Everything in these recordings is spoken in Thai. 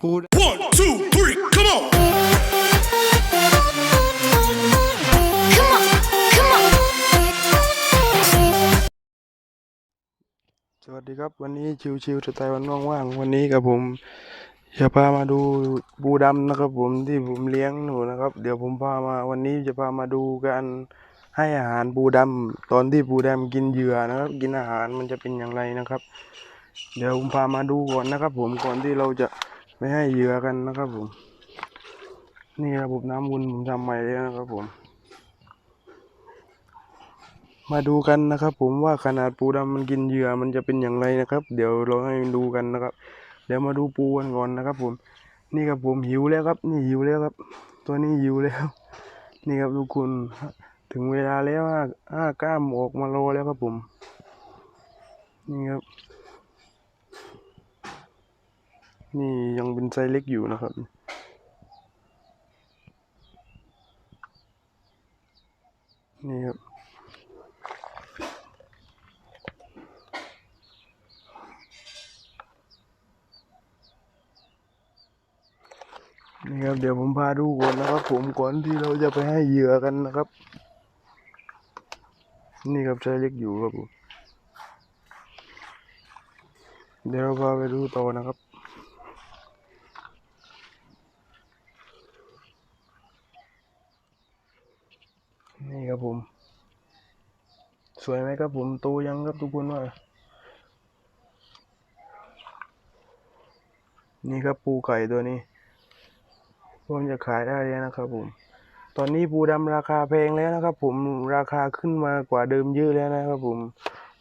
ปู One, two, three, come on. Come on, come on. สวัสดีครับ วันนี้ชิวๆสไตล์วันว่างๆวันนี้กับผมจะพามาดูปูดำนะครับผมที่ผมเลี้ยงหนูนะครับ เดี๋ยวผมพามาวันนี้จะพามาดูการให้อาหารปูดำตอนที่ปูดำกินเหยื่อนะครับ กินอาหารมันจะเป็นอย่างไรนะครับ เดี๋ยวผมพามาดูก่อนนะครับ ผมก่อนที่เราจะ ไม่ให้เหยื่อกันนะครับผม นี่ระบบน้ำวนผมทำใหม่แล้วนะครับผม มาดูกันนะครับ ผมว่าขนาดปูดำมันกินเหยื่อมันจะเป็นอย่างไรนะครับ เดี๋ยวเราให้ดูกันนะครับ เดี๋ยวมาดูปูกันก่อนนะครับผมนี่ครับผมหิวแล้วครับ นี่หิวแล้วครับ ตัวนี้หิวแล้ว นี่ครับทุกคนถึงเวลาแล้วห้าห้ากล้ามออกมารอแล้วครับผม นี่ครับ นี่ยังเป็นไซส์เล็กอยู่นะครับ นี่ครับ นี่ครับ เดี๋ยวผมพาดูก่อนนะครับ ผมก่อนที่เราจะไปให้เหยื่อกันนะครับ นี่ครับชายเล็กอยู่ครับผมเดี๋ยวเราพาไปดูต่อนะครับ นี่ครับผม สวยไหมครับผมโตยังครับทุกคนว่า นี่ครับปูไข่ตัวนี้ผมจะขายได้แล้วนะครับผม ตอนนี้ปูดำราคาแพงแล้วนะครับ ผมราคาขึ้นมากว่าเดิมเยอะแล้วนะครับ ผม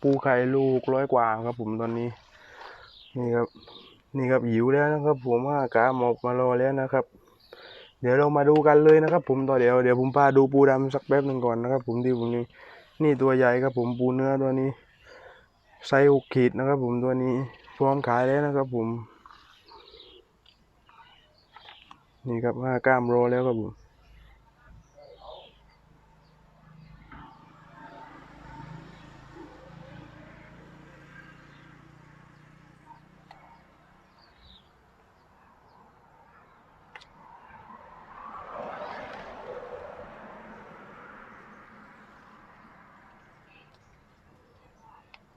ปูไข่ลูกร้อยกว่าครับ ผมตอนนี้ นี่ครับ นี่ครับหิวแล้วนะครับ ผมว่ากาหมอกมารอแล้วนะครับ ดี๋ยวเรามาดูกันเลยนะครับ ผมต่อเดี๋ยวเดี๋ยวผมพาดูปูดำสักแป๊บหนึ่งก่อนนะครับ ผมที่ผมนี่นี่ตัวใหญ่ครับผมปูเนื้อตัวนี้ไซส์หกขีดนะครับ ผมตัวนี้พร้อมขายแล้วนะครับ ผม นี่ครับห้ากล้ามโรแล้วครับผม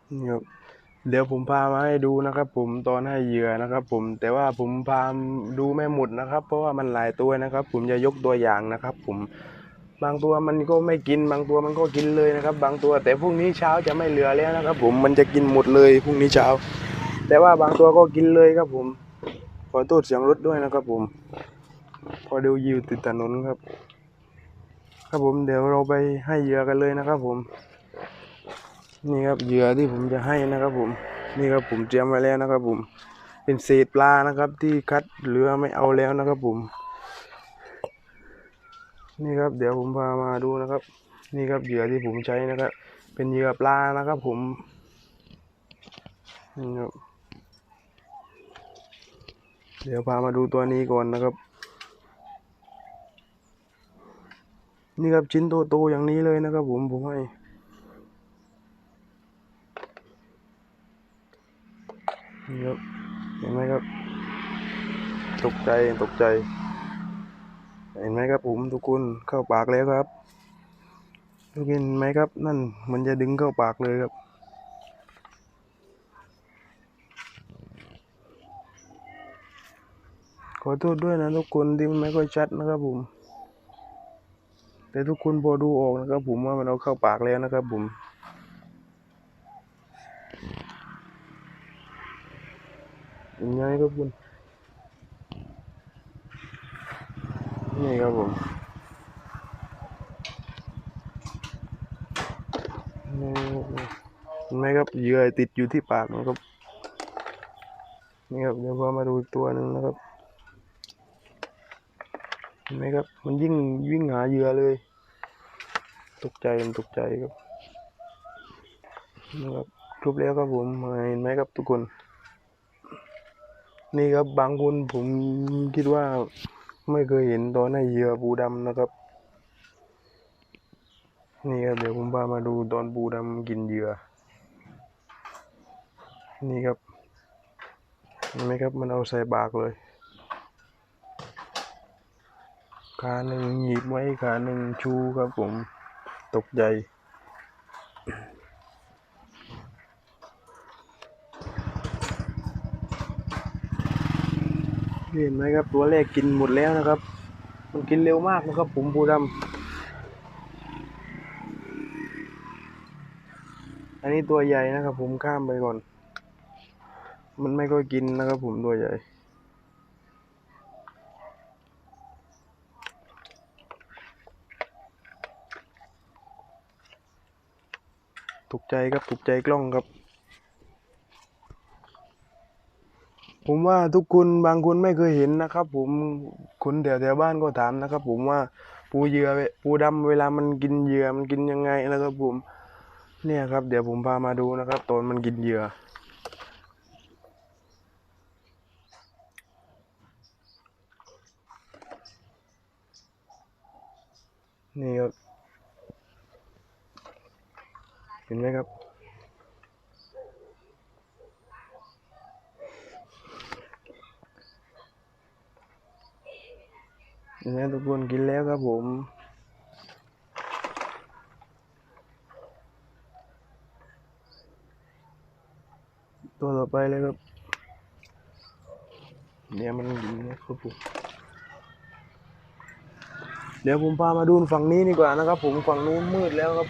ครับเดี๋ยวผมพามาให้ดูนะครับ ผมตอนให้เหยื่อนะครับ ผมแต่ว่าผมพาดูไม่หมดนะครับ เพราะว่ามันหลายตัวนะครับ ผมจะยกตัวอย่างนะครับ ผมบางตัวมันก็ไม่กินบางตัวมันก็กินเลยนะครับ บางตัว แต่พรุ่งนี้เช้าจะไม่เหลือแล้วนะครับ ผมมันจะกินหมดเลยพรุ่งนี้เช้า แต่ว่าบางตัวก็กินเลยครับ ผมขอโทษเสียงรถด้วยนะครับ ผม พอดูยิวติดถนนครับ ครับผมเดี๋ยวเราไปให้เหยื่อกันเลยนะครับ ผม นี่ครับเหยื่อที่ผมจะให้นะครับผมนี่ครับผมเตรียมไว้แล้วนะครับผมเป็นเศษปลานะครับที่คัดเหลือไม่เอาแล้วนะครับผม นี่ครับเดี๋ยวผมพามาดูนะครับ นี่ครับเหยื่อที่ผมใช้นะครับ เป็นเหยื่อปลานะครับผมนี่ครับเดี๋ยวพามาดูตัวนี้ก่อนนะครับ นี่ครับชิ้นโตๆอย่างนี้เลยนะครับผมผมให้ นี่ครับ เห็นไหมครับ ตกใจ ตกใจ เห็นไหมครับผมทุกคนเข้าปากแล้วครับทุกคนเห็นไหมครับ นั่นมันจะดึงเข้าปากเลยครับ ขอโทษด้วยนะทุกคนที่มันไม่ค่อยชัดนะครับผม แต่ทุกคนพอดูออกนะครับผมว่ามันเอาเข้าปากแล้วนะครับผม เป็นไงครับคุณนี่ครับผมนี่เห็นไหมครับเหยื่อติดอยู่ที่ปากนะครับ นี่ครับเดี๋ยวพามาดูอีกตัวหนึ่งนะครับเห็นไหมครับ มันยิ่งวิ่งหาเหยื่อเลย ตกใจมันตกใจครับนะครับครบแล้วครับผมเห็นไหมครับทุกคน นี่ครับบางคนผมคิดว่าไม่เคยเห็นตอนในเหยื่อปูดำนะครับ นี่ครับเดี๋ยวผมพามาดูตอนปูดำกินเหยื่อ นี่ครับเห็นไหมครับมันเอาใส่ปากเลยขาหนึ่งหยิบไว้ขาหนึ่งชูครับผมตกใจ เห็นไหมครับตัวแรกกินหมดแล้วนะครับ มันกินเร็วมากนะครับผมปูดำอันนี้ตัวใหญ่นะครับ ผมข้ามไปก่อน มันไม่ค่อยกินนะครับผมตัวใหญ่ถูกใจครับถูกใจกล้องครับ ผมว่าทุกคนบางคนไม่เคยเห็นนะครับ ผมคนแถวแถวบ้านก็ถามนะครับ ผมว่าปูเหยื่อปูดำเวลามันกินเหยื่อมันกินยังไงนะครับ ผม เนี่ยครับ เดี๋ยวผมพามาดูนะครับตอนมันกินเหยื่อนี่ครับเห็นไหมครับ นไหมทุกคนกินแล้วครับผมตัวต่อไปเลยครับเนี่ยมันกินนะครับผมเดี๋ยวผมพามาดูฝั่งนี้ดีกว่านะครับ ผมฝั่งนู้นมืดแล้วครับ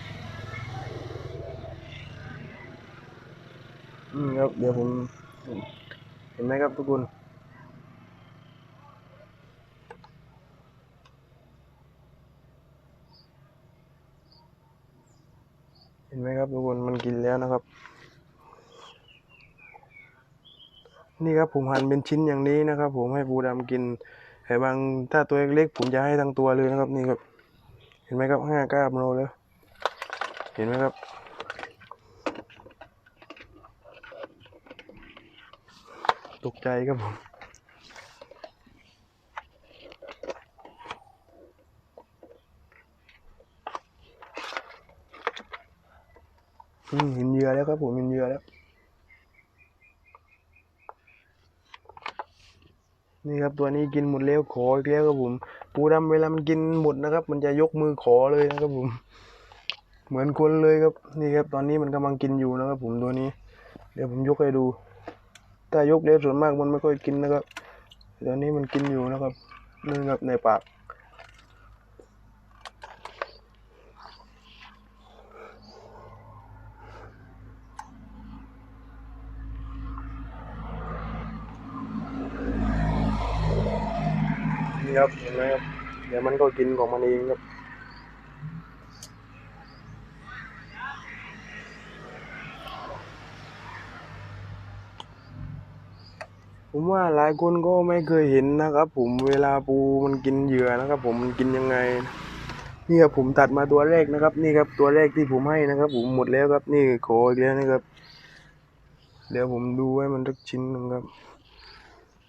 อืมครับเดี๋ยวผมเห็นไหมครับทุกคน เห็นไห มครับทุกคนมันกินแล้วนะครับ นี่ครับผมหั่นเป็นชิ้นอย่างนี้นะครับ ผมให้ปูดำกินแต่บางถ้าตัวเล็กๆผมจะให้ทั้งตัวเลยนะครับนี่ครับเห็นไหมครับห้ากล้ามโลแล้วเห็นไหมครับตกใจครับผม เห็นเยื่อแล้วครับผมเห็นเยื่อแล้ว นี่ครับตัวนี้กินหมดแล้วขออีกแล้วครับผม ปูดำเวลามันกินหมดนะครับ มันจะยกมือขอเลยนะครับผม เหมือนคนเลยครับ นี่ครับ ตอนนี้มันกำลังกินอยู่นะครับผมตัวนี้ เดี๋ยวผมยกให้ดู ถ้ายกแล้วส่วนมากมันไม่ค่อยกินนะครับ ตอนนี้มันกินอยู่นะครับนี่ครับในปาก ครับเห็นไหมครับเดี๋ยวมันก็กินของมันเองครับผมว่าหลายคนก็ไม่เคยเห็นนะครับ ผมเวลาปูมันกินเหยื่อนะครับ ผมมันกินยังไงนี่ครับผมตัดมาตัวแรกนะครับ นี่ครับตัวแรกที่ผมให้นะครับ ผมหมดแล้วครับ นี่ขออีกแล้วนะครับ เดี๋ยวผมดูให้มันสักชิ้นหนึงครับ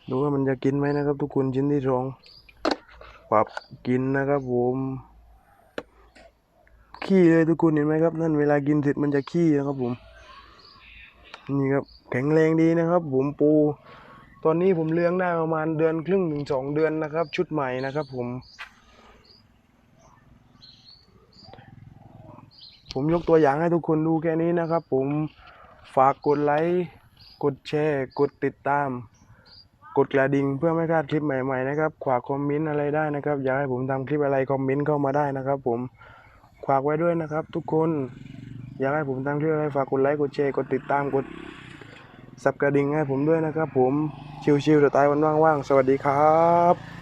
ดูว่ามันจะกินไหมนะครับ ทุกคนชิ้นที่สอง ปรับกินนะครับผมขี้เลยทุกคนเห็นไหมครับ นั่นเวลากินเสร็จมันจะขี้นะครับผม นี่ครับแข็งแรงดีนะครับ ผมปู ตอนนี้ผมเลี้ยงได้ประมาณเดือนครึ่งถึงสองเดือนนะครับ ชุดใหม่นะครับ ผม ผมยกตัวอย่างให้ทุกคนดูแค่นี้นะครับ ผมฝากกดไลค์กดแชร์ กดติดตาม กดกระดิ่งเพื่อไม่พลาดคลิปใหม่ๆนะครับขวากคอมเมนต์อะไรได้นะครับ อยากให้ผมทำคลิปอะไรคอมเมนต์เข้ามาได้นะครับ ผมขวากไว้ด้วยนะครับ ทุกคนอยากให้ผมทำคลิปอะไรฝากกดไลค์กดแชร์กดติดตามกดสับกระดิ่งให้ผมด้วยนะครับ ผมชิวๆสไตล์วันว่างๆสวัสดีครับ